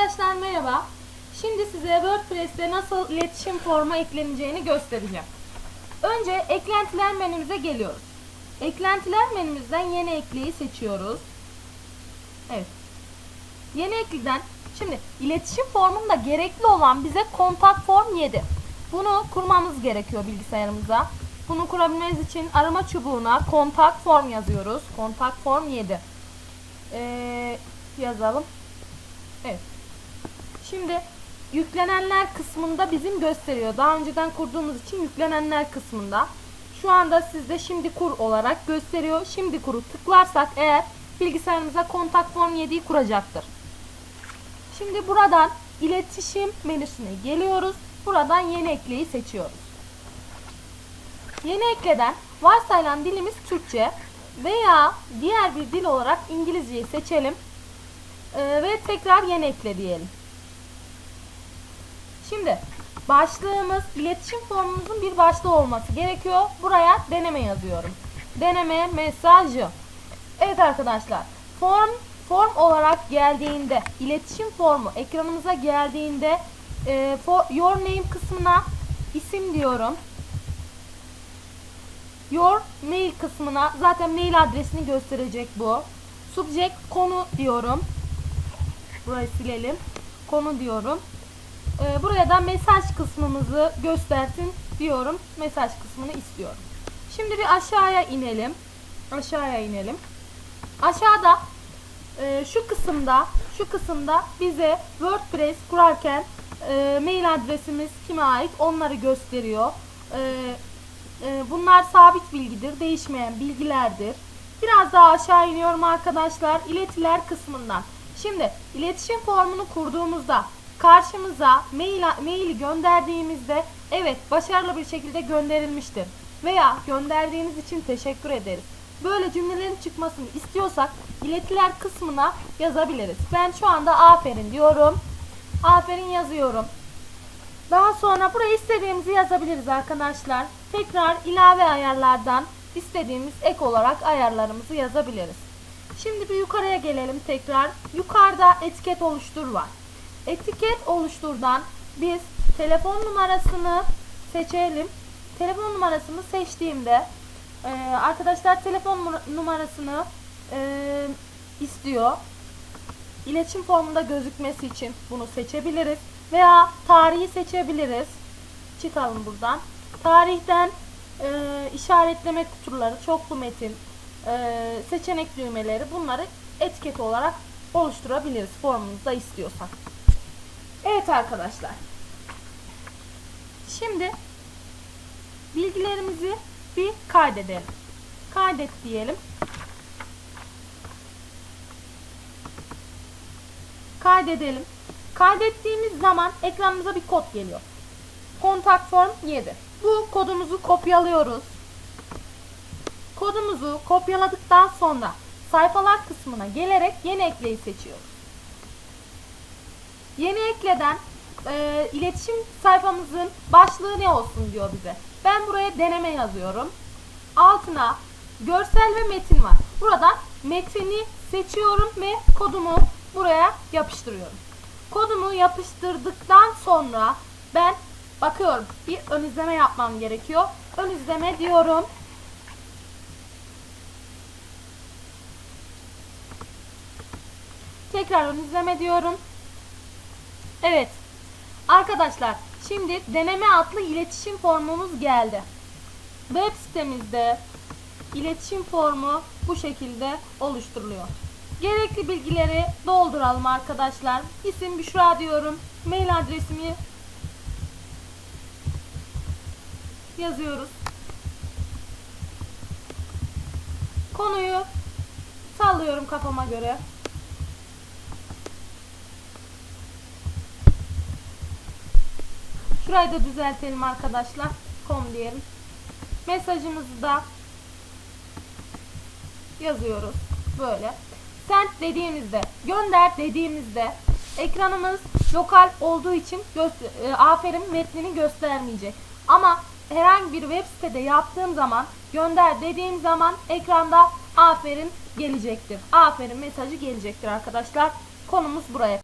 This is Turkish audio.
Arkadaşlar merhaba. Şimdi size WordPress'te nasıl iletişim formu ekleneceğini göstereceğim. Önce eklentiler menümüze geliyoruz. Eklentiler menümüzden yeni ekleyi seçiyoruz. Evet. Yeni ekliden şimdi iletişim formunda gerekli olan bize kontak form 7. Bunu kurmamız gerekiyor bilgisayarımıza. Bunu kurabilmeniz için arama çubuğuna kontak form yazıyoruz. Kontak form 7. Ee, yazalım. Evet. Şimdi yüklenenler kısmında bizim gösteriyor. Daha önceden kurduğumuz için yüklenenler kısmında. Şu anda sizde şimdi kur olarak gösteriyor. Şimdi kuru tıklarsak eğer bilgisayarımıza kontak form 7'yi kuracaktır. Şimdi buradan iletişim menüsüne geliyoruz. Buradan yeni ekleyi seçiyoruz. Yeni ekleden varsayılan dilimiz Türkçe veya diğer bir dil olarak İngilizceyi seçelim. Ee, ve tekrar yeni ekle diyelim. Şimdi başlığımız iletişim formumuzun bir başlığı olması gerekiyor. Buraya deneme yazıyorum. Deneme mesajı. Evet arkadaşlar. Form form olarak geldiğinde iletişim formu ekranımıza geldiğinde e, for, your name kısmına isim diyorum. Your mail kısmına zaten mail adresini gösterecek bu. Subject konu diyorum. Burayı silelim. Konu diyorum. Ee, buraya da mesaj kısmımızı göstersin diyorum. Mesaj kısmını istiyorum. Şimdi bir aşağıya inelim. Aşağıya inelim. Aşağıda e, şu kısımda şu kısımda bize WordPress kurarken e, mail adresimiz kime ait onları gösteriyor. E, e, bunlar sabit bilgidir, değişmeyen bilgilerdir. Biraz daha aşağı iniyorum arkadaşlar. İletiler kısmından. Şimdi iletişim formunu kurduğumuzda karşımıza mail, maili gönderdiğimizde evet başarılı bir şekilde gönderilmiştir veya gönderdiğiniz için teşekkür ederiz. Böyle cümlelerin çıkmasını istiyorsak iletiler kısmına yazabiliriz. Ben şu anda aferin diyorum. Aferin yazıyorum. Daha sonra buraya istediğimizi yazabiliriz arkadaşlar. Tekrar ilave ayarlardan istediğimiz ek olarak ayarlarımızı yazabiliriz. Şimdi bir yukarıya gelelim tekrar. Yukarıda etiket oluştur var. Etiket oluşturdan biz telefon numarasını seçelim. Telefon numarasını seçtiğimde e, arkadaşlar telefon numara- numarasını e, istiyor. İletişim formunda gözükmesi için bunu seçebiliriz. Veya tarihi seçebiliriz. Çıkalım buradan. Tarihten e, işaretleme kutuları, çoklu metin, e, seçenek düğmeleri bunları etiket olarak oluşturabiliriz formumuzda istiyorsak. Evet arkadaşlar. Şimdi bilgilerimizi bir kaydedelim. Kaydet diyelim. Kaydedelim. Kaydettiğimiz zaman ekranımıza bir kod geliyor. Kontak form 7. Bu kodumuzu kopyalıyoruz. Kodumuzu kopyaladıktan sonra sayfalar kısmına gelerek yeni ekleyi seçiyoruz. Yeni ekleden e, iletişim sayfamızın başlığı ne olsun diyor bize. Ben buraya deneme yazıyorum. Altına görsel ve metin var. Buradan metini seçiyorum ve kodumu buraya yapıştırıyorum. Kodumu yapıştırdıktan sonra ben bakıyorum bir ön izleme yapmam gerekiyor. Ön izleme diyorum. Tekrar ön izleme diyorum. Evet. Arkadaşlar şimdi deneme adlı iletişim formumuz geldi. Web sitemizde iletişim formu bu şekilde oluşturuluyor. Gerekli bilgileri dolduralım arkadaşlar. İsim Büşra diyorum. Mail adresimi yazıyoruz. Konuyu sallıyorum kafama göre. Şurayı da düzeltelim arkadaşlar. Com diyelim. Mesajımızı da yazıyoruz. Böyle. Send dediğimizde, gönder dediğimizde ekranımız lokal olduğu için e, aferin metnini göstermeyecek. Ama herhangi bir web sitede yaptığım zaman gönder dediğim zaman ekranda aferin gelecektir. Aferin mesajı gelecektir arkadaşlar. Konumuz buraya.